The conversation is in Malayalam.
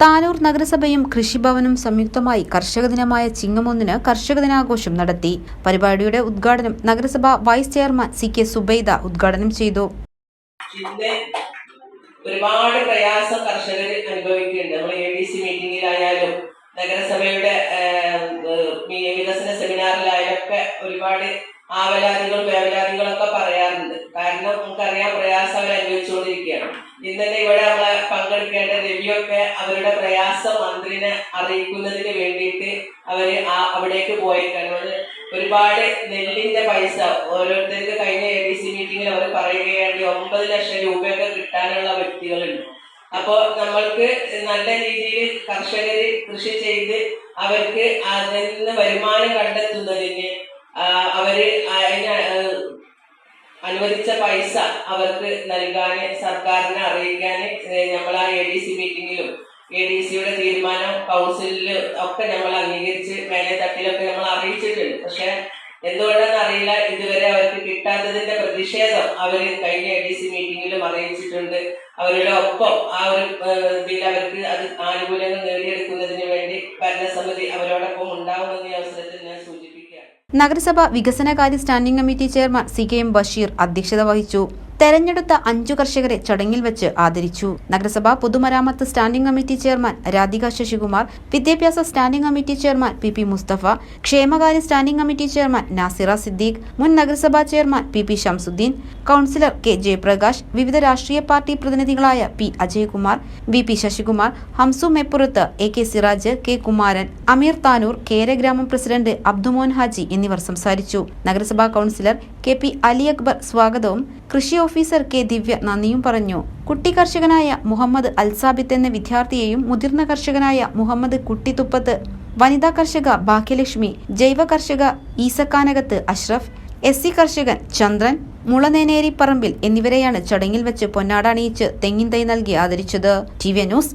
Tanur നഗരസഭയും കൃഷിഭവനും സംയുക്തമായി കർഷക ദിനമായ ചിങ്ങമൊന്നിന് കർഷക ദിനാഘോഷം നടത്തി. പരിപാടിയുടെ ഉദ്ഘാടനം നഗരസഭ vice chairman C K Subaida ഉദ്ഘാടനം ചെയ്തു. ഒരുപാട് പ്രയാസം കർഷകർ അനുഭവിക്കുന്നുണ്ട്. നമ്മൾ എ ഡി സി നഗരസഭയുടെ വികസന സെമിനാറിലായാലും ഒക്കെ ഒരുപാട് ആവലാതികളും വേവലാതികളൊക്കെ പറയാറുണ്ട് കാരണം നമുക്കറിയാം പ്രയാസം അവർ അനുഭവിച്ചുകൊണ്ടിരിക്കുകയാണ്. ഇന്നലെ ഇവിടെ നമ്മളെ പങ്കെടുക്കേണ്ട രവിയൊക്കെ അവരുടെ പ്രയാസം മന്ത്രിനെ അറിയിക്കുന്നതിന് വേണ്ടിയിട്ട് അവർ ആ അവിടേക്ക് പോയേക്കാണ്. ഒരുപാട് നെല്ലിന്റെ പൈസ ഓരോരുത്തർക്ക് കഴിഞ്ഞ എ ഡി സി മീറ്റിംഗിൽ അവർ പറയുകയാണെങ്കിൽ ഒമ്പത് ലക്ഷം രൂപയൊക്കെ കിട്ടാനുള്ള വ്യക്തികളുണ്ട്. അപ്പോൾ നമ്മൾക്ക് നല്ല രീതിയിൽ കർഷകര് കൃഷി ചെയ്ത് അവർക്ക് അതിൽ നിന്ന് വരുമാനം കണ്ടെത്തുന്നതിന് അവർ അനുവദിച്ച പൈസ അവർക്ക് നൽകാന് സർക്കാരിനെ അറിയിക്കാന് നമ്മൾ ആ എ ഡി സി മീറ്റിങ്ങിലും എ ഡി സിയുടെ തീരുമാനം കൗൺസിലിലും ഒക്കെ നമ്മൾ അംഗീകരിച്ച് മേലെ തട്ടിലൊക്കെ നമ്മൾ അറിയിച്ചിട്ടുണ്ട്. പക്ഷെ എന്തുകൊണ്ടെന്ന് അറിയില്ല ഇതുവരെ അവർക്ക് കിട്ടാത്തതിന്റെ പ്രതിഷേധം അവർ കഴിഞ്ഞ എ ഡി സി മീറ്റിങ്ങിലും അറിയിച്ചിട്ടുണ്ട്. അവരുടെ ഒപ്പം ആ ഒരു ബിൽ അവർക്ക് അത് ആനുകൂല്യങ്ങൾ നേടിയെടുക്കുന്നതിന് വേണ്ടി ഭരണസമിതി അവരോടൊപ്പം ഉണ്ടാവുമെന്ന് ഈ അവസരത്തിൽ നഗരസഭ വികസനകാര്യ standing committee chairman C K M Basheer അധ്യക്ഷത വഹിച്ചു തെരഞ്ഞെടുത്ത അഞ്ചു കർഷകരെ ചടങ്ങിൽ വെച്ച് ആദരിച്ചു. നഗരസഭ പൊതുമരാമത്ത് standing committee chairman Radhika Sasikumar വിദ്യാഭ്യാസ standing committee chairman P P Musthafa ക്ഷേമകാര്യ standing committee chairman Nasira Siddique മുൻ നഗരസഭാ chairman P P Shamsudheen councillor K Jayaprakash വിവിധ രാഷ്ട്രീയ party പ്രതിനിധികളായ P Ajayakumar V P Sasikumar Hamsu Meppurath A K Siraj K Kumaran Ameer Tanur Keragramam president Abdumon Haji എന്നിവർ സംസാരിച്ചു. നഗരസഭാ councillor K P Ali Akbar സ്വാഗതവും കൃഷി ഓഫീസർ കെ ദിവ്യ നന്ദിയും പറഞ്ഞു. കുട്ടി കർഷകനായ മുഹമ്മദ് അൽസാബിത്ത് എന്ന വിദ്യാർത്ഥിയെയും മുതിർന്ന കർഷകനായ മുഹമ്മദ് കുട്ടിത്തുപ്പത്ത് വനിതാ കർഷക ഭാഗ്യലക്ഷ്മി ജൈവ കർഷക ഈസക്കാനകത്ത് അഷ്റഫ് എസ് സി കർഷകൻ ചന്ദ്രൻ മുളനേനേരിപ്പറമ്പിൽ എന്നിവരെയാണ് ചടങ്ങിൽ വെച്ച് പൊന്നാടണിയിച്ച് തെങ്ങിൻ തൈ നൽകി ആദരിച്ചത്. T V news